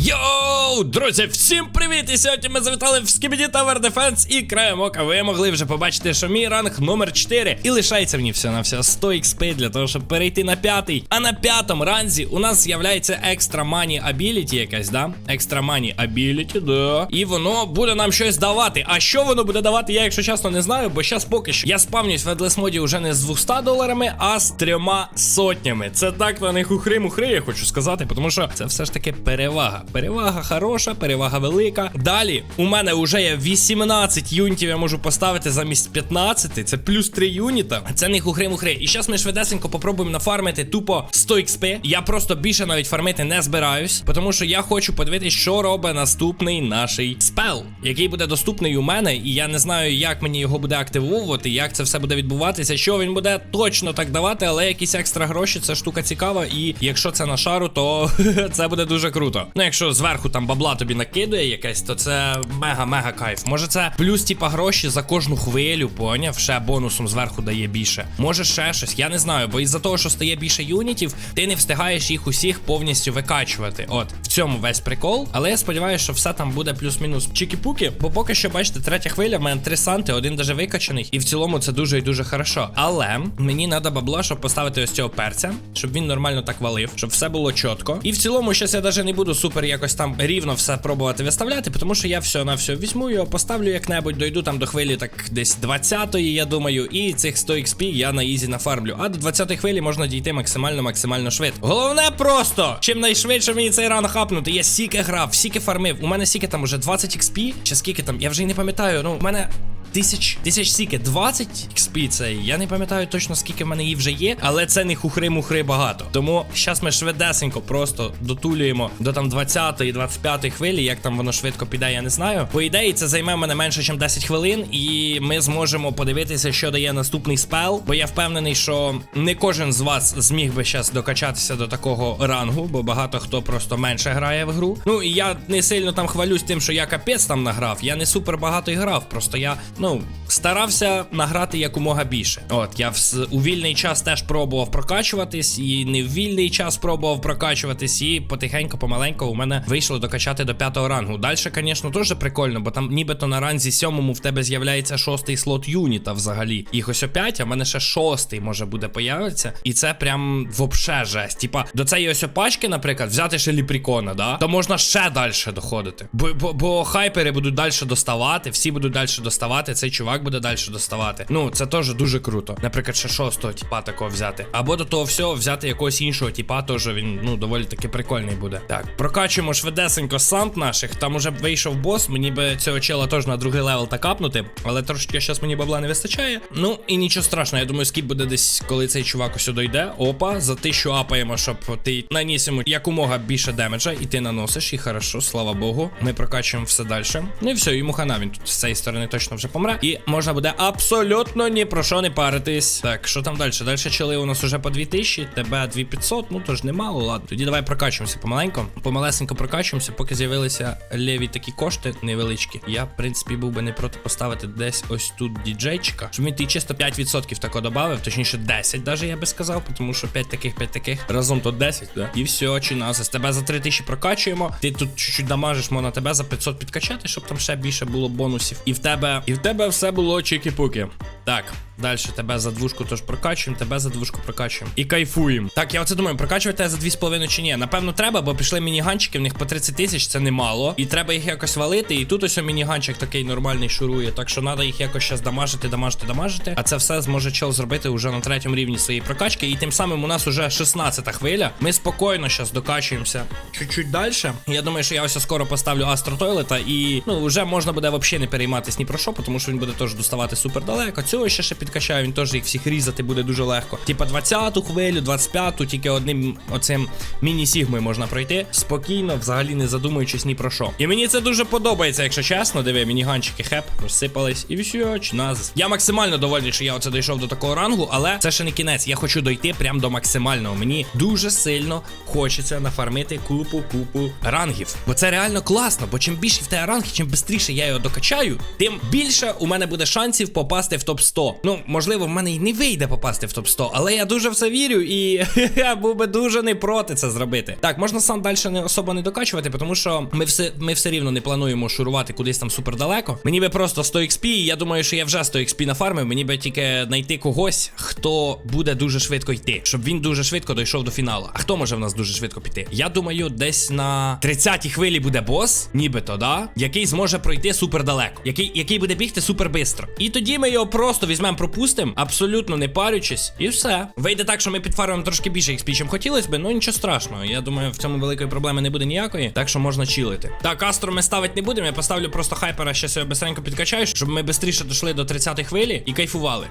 Йоу, друзі, всім привіт! І сьогодні ми завітали в Skibidi Tower Defense і краєм ока ви могли вже побачити, що мій ранг номер 4. І лишається мені все на все 100 XP для того, щоб перейти на п'ятий. А на п'ятому ранзі у нас з'являється екстра мані абіліті якась, да? Екстра мані абіліті, да. І воно буде нам щось давати. А що воно буде давати, я, якщо чесно, не знаю, бо зараз поки що я спавнюсь в Едлесмоді вже не з 200 доларами, а з трьома сотнями. Це так на них ухри-мухри, я хочу сказати, тому що це все ж таки перевага. Перевага хороша, перевага велика. Далі у мене вже є 18 юнітів, я можу поставити замість 15. Це плюс 3 юніта. Це не хухри-мухри. І зараз ми швидесенько попробуємо нафармити тупо 100 XP. Я просто більше навіть фармити не збираюсь, тому що я хочу подивитися, що робить наступний наш спел, який буде доступний у мене, і я не знаю, як мені його буде активовувати, як це все буде відбуватися, що він буде точно так давати, але якісь екстра гроші, це штука цікава. І якщо це на шару, то це буде дуже круто. Ну, якщо зверху там бабла тобі накидує якесь, то це мега-мега кайф. Може, це плюс, типа, гроші за кожну хвилю, поняв? Ще бонусом зверху дає більше. Може, ще щось, я не знаю, бо із-за того, що стає більше юнітів, ти не встигаєш їх усіх повністю викачувати. От в цьому весь прикол. Але я сподіваюся, що все там буде плюс-мінус чікі-пуки. Бо поки що, бачите, третя хвиля, в мене три санти, один даже викачаний. І в цілому це дуже і дуже хорошо. Але мені треба бабла, щоб поставити ось цього перця, щоб він нормально так валив, щоб все було чітко. І в цілому, щас я даже не буду супер якось там рівно все пробувати виставляти, тому що я все на все візьму його, поставлю як-небудь, дойду там до хвилі, так десь 20-ї, я думаю, і цих 100 XP я на ізі нафармлю. А до 20-ї хвилі можна дійти максимально-максимально швидко. Головне просто, чим найшвидше мені цей ран хапнути. Я сіки грав, сіки фармив. У мене сіки там уже 20 XP, чи скільки там, я вже й не пам'ятаю. Ну, у мене. Тисяч тисяч сіки, 20 XP це. Я не пам'ятаю точно скільки в мене її вже є, але це не хухри-мухри багато. Тому зараз ми швидесенько просто дотулюємо до там 20-ї, 25-ї хвилі. Як там воно швидко піде, я не знаю. По ідеї, це займе мене менше, ніж 10 хвилин, і ми зможемо подивитися, що дає наступний спел. Бо я впевнений, що не кожен з вас зміг би зараз докачатися до такого рангу, бо багато хто просто менше грає в гру. Ну і я не сильно там хвалюсь тим, що я капець там награв. Я не супер багато грав. Просто я ну, старався награти якомога більше. От, я в, у вільний час теж пробував прокачуватись, і не в вільний час пробував прокачуватись, і потихеньку, помаленьку у мене вийшло докачати до п'ятого рангу. Далі, звісно, теж прикольно, бо там нібито на ранзі сьомому в тебе з'являється шостий слот юніта взагалі. Їх ось опять, а в мене ще шостий може буде появитися. І це прям вообще жесть. Типа, до цієї ось опачки, наприклад, взяти ще ліпрікона, да? То можна ще далі доходити. Бо, бо, бо хайпери будуть далі доставати, всі будуть далі доставати цей чувак буде далі доставати. Ну, це теж дуже круто. Наприклад, ще шостого типа такого взяти. Або до того всього взяти якогось іншого типа, теж він ну доволі таки прикольний буде. Так, прокачуємо швидесенько сант наших. Там уже вийшов бос. Мені би цього чела теж на другий левел так капнути. Але трошки зараз мені бабла не вистачає. Ну і нічого страшного. Я думаю, скіп буде десь, коли цей чувак ось сюди йде. Опа, за тисячу апаємо, щоб ти наніс йому якомога більше демеджа, і ти наносиш. І хорошо, слава Богу. Ми прокачуємо все далі. Ну і все, йому хана він тут з цієї сторони точно вже помре. І можна буде абсолютно ні про що не паритись. Так, що там далі? Далі чили у нас уже по 2000, тебе 2500, ну то ж немало, ладно. Тоді давай прокачуємося помаленько. Помалесенько прокачуємося, поки з'явилися леві такі кошти невеличкі. Я, в принципі, був би не проти поставити десь ось тут діджейчика. Щоб він ти чисто 5% тако додав, точніше 10, даже я би сказав, тому що 5 таких, 5 таких. Разом то 10, да? І все, чи нас. Тебе за 3000 прокачуємо. Ти тут чуть-чуть дамажиш, можна тебе за 500 підкачати, щоб там ще більше було бонусів. І в тебе, і в тебе все було чики-пуки. Так, далі тебе за двушку теж прокачуємо, тебе за двушку прокачуємо. І кайфуємо. Так, я оце думаю, прокачувати тебе за 2,5 чи ні. Напевно, треба, бо пішли мініганчики, в них по 30 тисяч, це немало. І треба їх якось валити. І тут ось мініганчик такий нормальний шурує. Так що треба їх якось зараз дамажити, дамажити, дамажити. А це все зможе чел зробити уже на третьому рівні своєї прокачки. І тим самим у нас уже 16 хвиля. Ми спокійно зараз докачуємося чуть-чуть далі. Я думаю, що я ось скоро поставлю Астро Тойлета і ну вже можна буде взагалі не перейматись ні про що, тому що він буде теж доставати супер далеко. Цього ще ще підкачаю, він теж їх всіх різати буде дуже легко. Типа 20-ту хвилю, 25-ту, тільки одним оцим міні-сігмою можна пройти. Спокійно, взагалі не задумуючись ні про що. І мені це дуже подобається, якщо чесно. Диви, мініганчики хеп розсипались. І все, назис. Я максимально довольний, що я оце дійшов до такого рангу, але це ще не кінець. Я хочу дойти прямо до максимального. Мені дуже сильно хочеться нафармити купу-купу рангів. Бо це реально класно, бо чим більше в тебе ранги, чим швидше я його докачаю, тим більше у мене буде шансів попасти в топ 100. Ну, можливо, в мене й не вийде попасти в топ 100, але я дуже в це вірю і я був би дуже не проти це зробити. Так, можна сам далі не особо не докачувати, тому що ми все, ми все рівно не плануємо шурувати кудись там супер далеко. Мені би просто 100 XP, і я думаю, що я вже 100 XP нафармив. Мені би тільки знайти когось, хто буде дуже швидко йти, щоб він дуже швидко дійшов до фіналу. А хто може в нас дуже швидко піти? Я думаю, десь на 30-й хвилі буде бос, нібито, да? Який зможе пройти супер далеко, який, який буде бігти супер бистро. І тоді ми його просто візьмемо, пропустимо, абсолютно не парючись, і все. Вийде так, що ми підфармимо трошки більше XP, чим хотілося би, ну нічого страшного. Я думаю, в цьому великої проблеми не буде ніякої, так що можна чилити. Так, Астро ми ставити не будемо. Я поставлю просто хайпера, щас його быстренько підкачаю, щоб ми швидше дійшли до 30-ї хвилі і кайфували.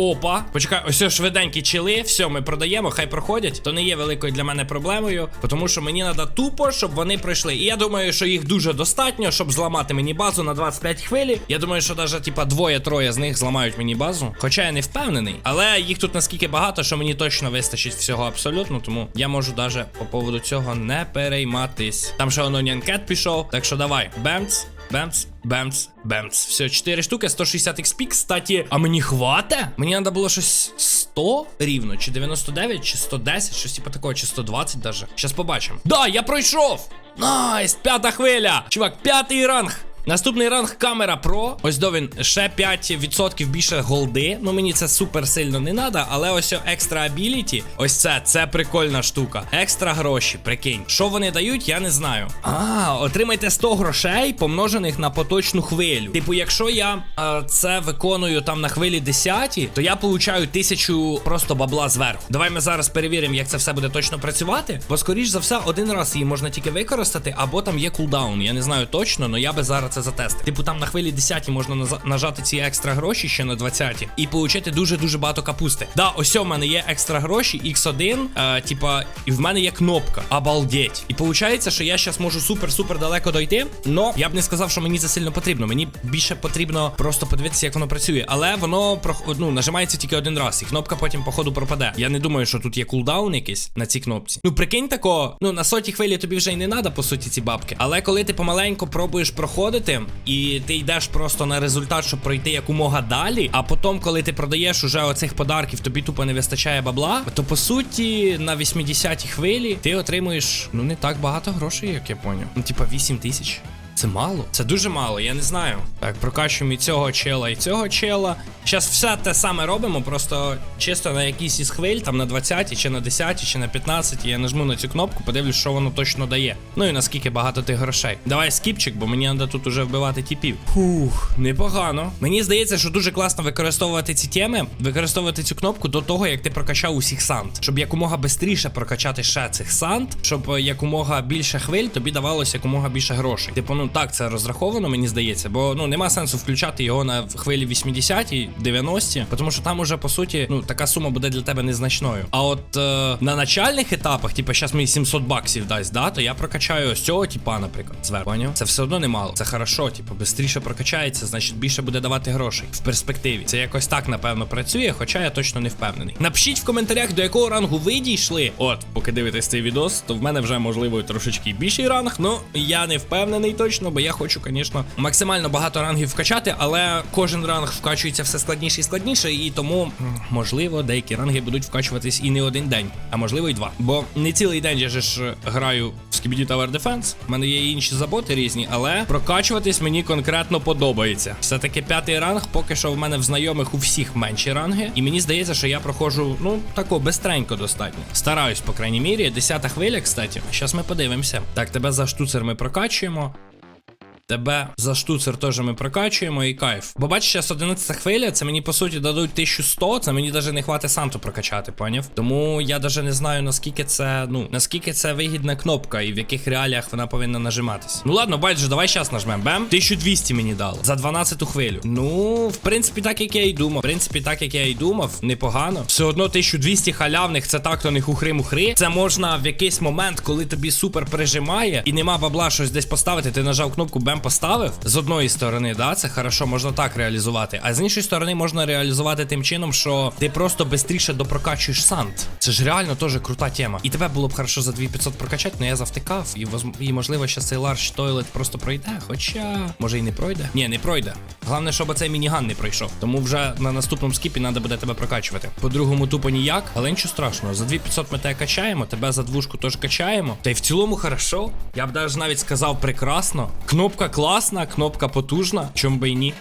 Опа, почекай, ось швиденькі чили, все, ми продаємо, хай проходять. То не є великою для мене проблемою, тому що мені треба тупо, щоб вони пройшли. І я думаю, що їх дуже достатньо, щоб зламати мені базу на 25 хвилі. Я думаю, що навіть типа двоє-троє з них зламають мені базу. Хоча я не впевнений, але їх тут наскільки багато, що мені точно вистачить всього абсолютно. Тому я можу навіть по поводу цього не перейматись. Там ще Onion Cat пішов, так що давай, бемц. Бемц, бемс, бемс. Все, 4 штуки, 160 XP, кстати. А мені хвата? Мені треба було щось 100 рівно, чи 99, чи 110, щось типу такого, чи 120 даже. Щас побачимо. Да, я пройшов! Найс, п'ята хвиля! Чувак, п'ятий ранг. Наступний ранг камера Pro. Ось до він ще 5% більше голди. Ну мені це супер сильно не треба, але ось екстра абіліті. Ось це, це прикольна штука. Екстра гроші, прикинь. Що вони дають, я не знаю. А, отримайте 100 грошей, помножених на поточну хвилю. Типу, якщо я е, це виконую там на хвилі 10, то я получаю тисячу просто бабла зверху. Давай ми зараз перевіримо, як це все буде точно працювати. Бо, скоріш за все, один раз її можна тільки використати, або там є кулдаун. Я не знаю точно, але я би зараз це затестив. Типу, там на хвилі 10 можна нажати ці екстра гроші ще на 20 і получити дуже-дуже багато капусти. Да, ось у мене є екстра гроші, X1, е, типа, і в мене є кнопка. Обалдеть. І виходить, що я зараз можу супер-супер далеко дойти. Но я б не сказав, що мені це сильно потрібно. Мені більше потрібно просто подивитися, як воно працює. Але воно ну, нажимається тільки один раз, і кнопка потім, походу, пропаде. Я не думаю, що тут є кулдаун якийсь на цій кнопці. Ну, прикинь тако, ну на сотій хвилі тобі вже й не треба, по суті, ці бабки. Але коли ти помаленько пробуєш проходити, і ти йдеш просто на результат, щоб пройти якомога далі. А потім, коли ти продаєш уже оцих подарків, тобі тупо не вистачає бабла, то по суті на 80-й хвилі ти отримуєш ну не так багато грошей, як я поняв. Ну, типа 8 тисяч. Це мало? Це дуже мало, я не знаю. Так, прокачуємо і цього чела, і цього чела. Зараз все те саме робимо, просто чисто на якійсь із хвиль, там на 20, чи на 10, чи на 15. Я нажму на цю кнопку, подивлюсь, що воно точно дає. Ну і наскільки багато тих грошей. Давай скіпчик, бо мені треба тут уже вбивати тіпів. Фух, непогано. Мені здається, що дуже класно використовувати ці теми, використовувати цю кнопку до того, як ти прокачав усіх санд. Щоб якомога швидше прокачати ще цих санд, щоб якомога більше хвиль тобі давалося якомога більше грошей. Типу, ну так це розраховано, мені здається, бо ну нема сенсу включати його на хвилі 80 90 тому що там уже по суті ну така сума буде для тебе незначною. А от е, на начальних етапах, типу, зараз мені 700 баксів дасть, да, то я прокачаю ось цього типа, наприклад, зверху. Це все одно немало. Це хорошо, типу, швидше прокачається, значить більше буде давати грошей в перспективі. Це якось так, напевно, працює, хоча я точно не впевнений. Напишіть в коментарях, до якого рангу ви дійшли. От, поки дивитесь цей відос, то в мене вже можливо трошечки більший ранг. Ну я не впевнений точно, бо я хочу, звісно, максимально багато рангів вкачати, але кожен ранг вкачується все складніше і складніше, і тому можливо деякі ранги будуть вкачуватись і не один день, а можливо і два. Бо не цілий день я же ж граю в Skibidi Tower Defense. У мене є інші заботи різні, але прокачуватись мені конкретно подобається. Все-таки п'ятий ранг, поки що в мене в знайомих у всіх менші ранги. І мені здається, що я проходжу, ну, тако бистренько достатньо. Стараюсь, по крайній мірі. Десята хвиля, кстати. Зараз ми подивимося. Так, тебе за штуцер ми прокачуємо. Тебе за штуцер теж ми прокачуємо і кайф. Бо бачиш, зараз 11 хвиля, це мені по суті дадуть 1100, це мені навіть не хватить Санту прокачати, поняв? Тому я навіть не знаю, наскільки це, ну, наскільки це вигідна кнопка і в яких реаліях вона повинна нажиматись. Ну ладно, байдуже, давай зараз нажмемо. Бем. 1200 мені дало за 12 хвилю. Ну, в принципі, так як я і думав. В принципі, так як я і думав, непогано. Все одно 1200 халявних, це так, то не хухри-мухри. Це можна в якийсь момент, коли тобі супер прижимає і нема бабла щось десь поставити, ти нажав кнопку, бем поставив з одної сторони, да, це хорошо, можна так реалізувати. А з іншої сторони можна реалізувати тим чином, що ти просто швидше допрокачуєш сант. Це ж реально теж крута тема. І тебе було б хорошо за 2500 прокачати, але я завтикав, і, і можливо, ще цей ларш тойлет просто пройде. Хоча, може і не пройде. Ні, не пройде. Головне, щоб оцей мініган не пройшов. Тому вже на наступному скіпі треба буде тебе прокачувати. По-другому тупо ніяк, але нічого страшного. За 2500 ми тебе качаємо, тебе за двушку теж качаємо. Та й в цілому хорошо. Я б навіть сказав прекрасно. Кнопка класна, кнопка потужна. Чом би і ні.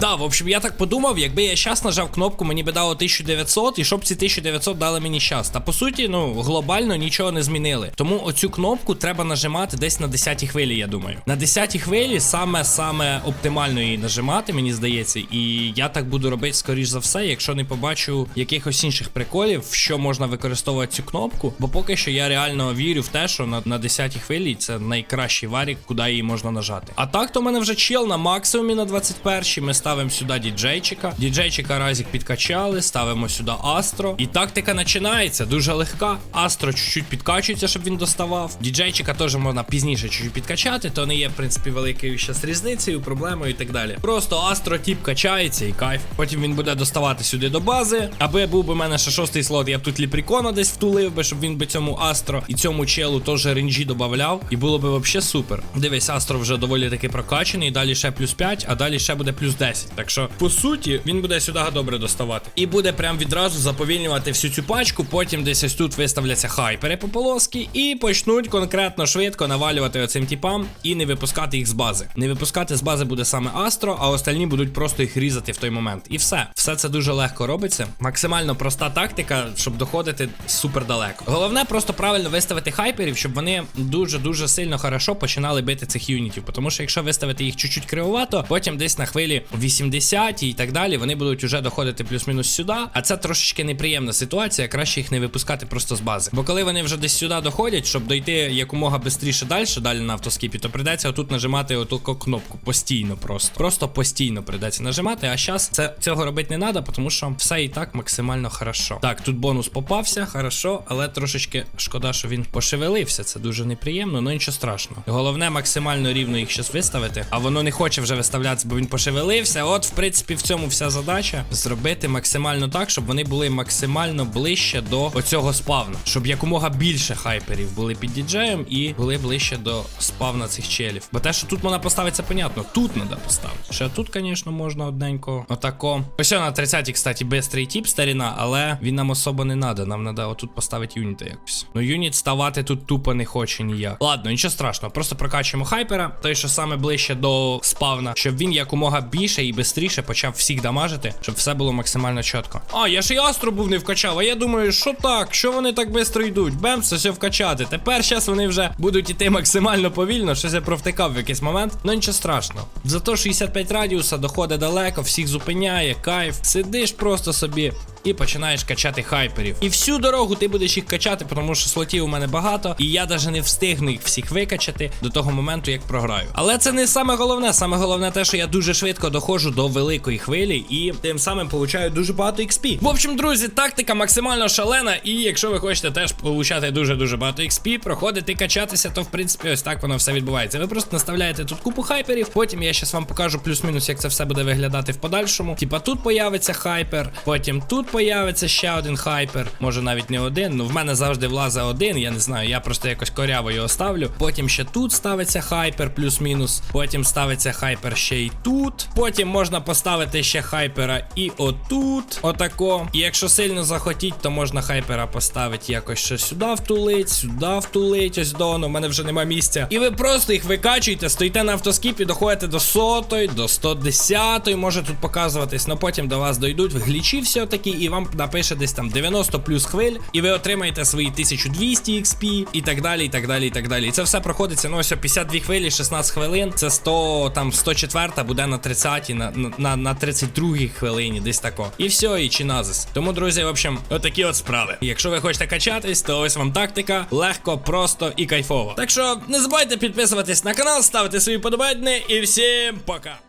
Да, в общем, я так подумав, якби я щас нажав кнопку, мені би дало 1900, і щоб ці 1900 дали мені щас. Та по суті, ну глобально нічого не змінили. Тому оцю кнопку треба нажимати десь на 10 хвилі, я думаю. На 10 хвилі саме саме оптимально її нажимати, мені здається. І я так буду робити, скоріш за все, якщо не побачу якихось інших приколів, що можна використовувати цю кнопку. Бо поки що я реально вірю в те, що на, на 10 хвилі це найкращий варік, куди її можна нажати. А так, то в мене вже чел на максимумі на 21 Ми ставимо сюди діджейчика. Діджейчика разік підкачали, ставимо сюди Астро. І тактика починається дуже легка. Астро чуть-чуть підкачується, щоб він доставав. Діджейчика теж можна пізніше чуть-чуть підкачати, то не є, в принципі, великою щас різницею, проблемою і так далі. Просто Астро тіп качається і кайф. Потім він буде доставати сюди до бази. Аби був би в мене ще шостий слот, я б тут ліпрікона десь втулив би, щоб він би цьому Астро і цьому челу теж ренджі додавав. І було би взагалі супер. Дивись, Астро вже доволі таки прокачаний. Далі ще плюс 5, а далі ще буде плюс 10. Так що, по суті, він буде сюди добре доставати. І буде прям відразу заповільнювати всю цю пачку. Потім десь ось тут виставляться хайпери по полоски і почнуть конкретно швидко навалювати оцим типам і не випускати їх з бази. Не випускати з бази буде саме Астро, а остальні будуть просто їх різати в той момент. І все. Все це дуже легко робиться. Максимально проста тактика, щоб доходити супер далеко. Головне просто правильно виставити хайперів, щоб вони дуже-дуже сильно хорошо починали бити цих юнітів. Тому що якщо виставити їх чуть-чуть кривовато, потім десь на хвилі 80 і так далі, вони будуть уже доходити плюс-мінус сюди. А це трошечки неприємна ситуація. Краще їх не випускати просто з бази. Бо коли вони вже десь сюди доходять, щоб дойти якомога швидше далі, далі на автоскіпі, то прийдеться отут нажимати оту кнопку постійно просто. Просто постійно прийдеться нажимати. А зараз це цього робити не треба, тому що все і так максимально хорошо. Так, тут бонус попався, хорошо, але трошечки шкода, що він пошевелився. Це дуже неприємно, ну нічого страшного. Головне максимально рівно їх щас виставити, а воно не хоче вже виставлятися, бо він пошевелився. От, в принципі, в цьому вся задача зробити максимально так, щоб вони були максимально ближче до оцього спавна, щоб якомога більше хайперів були під діджеєм і були ближче до спавна цих челів. Бо те, що тут можна поставити, це понятно. Тут треба поставити. Ще тут, звісно, можна одненько. Отако. Ось на 30-й, кстати, бистрий тіп старіна, але він нам особо не треба. Нам треба отут поставити юніта якось. Ну, юніт ставати тут тупо не хоче ніяк. Ладно, нічого страшного, просто прокачуємо хайпера, той, що саме ближче до спавна, щоб він якомога більше і швидше почав всіх дамажити, щоб все було максимально чітко. А, я ж і астру був не вкачав, а я думаю, що так, що вони так швидко йдуть? Бем, це все вкачати. Тепер зараз вони вже будуть іти максимально повільно, щось я провтикав в якийсь момент. Ну нічого страшного. Зато 65 радіуса доходить далеко, всіх зупиняє, кайф. Сидиш просто собі. І починаєш качати хайперів. І всю дорогу ти будеш їх качати, тому що слотів у мене багато, і я навіть не встигну їх всіх викачати до того моменту, як програю. Але це не саме головне. Саме головне те, що я дуже швидко доходжу до великої хвилі і тим самим получаю дуже багато XP. В общем, друзі, тактика максимально шалена. І якщо ви хочете теж получати дуже-дуже багато XP, проходити качатися, то в принципі ось так воно все відбувається. Ви просто наставляєте тут купу хайперів. Потім я зараз вам покажу плюс-мінус, як це все буде виглядати в подальшому. Типа тут появиться хайпер, потім тут появиться ще один хайпер. Може навіть не один. Ну в мене завжди влазе один. Я не знаю, я просто якось коряво його ставлю. Потім ще тут ставиться хайпер, плюс-мінус. Потім ставиться хайпер ще й тут. Потім можна поставити ще хайпера і отут. Отако. І якщо сильно захотіть, то можна хайпера поставити якось ще сюди втулить, сюди втулить. Ось до. Ну, в мене вже нема місця. І ви просто їх викачуєте, стоїте на автоскіпі, доходите до сотої, до 110, може тут показуватись, але потім до вас дойдуть глічі все-таки, і вам напише десь там 90 плюс хвиль, і ви отримаєте свої 1200 XP і так далі, і так далі, і так далі. І це все проходиться, ну ось о, 52 хвилі, 16 хвилин. Це 100, там 104 буде на 30, на, на, на 32 хвилині, десь тако. І все, і чиназис. Тому, друзі, в общем, отакі от справи. Якщо ви хочете качатись, то ось вам тактика. Легко, просто і кайфово. Так що не забувайте підписуватись на канал, ставити свої подобайни і всім пока.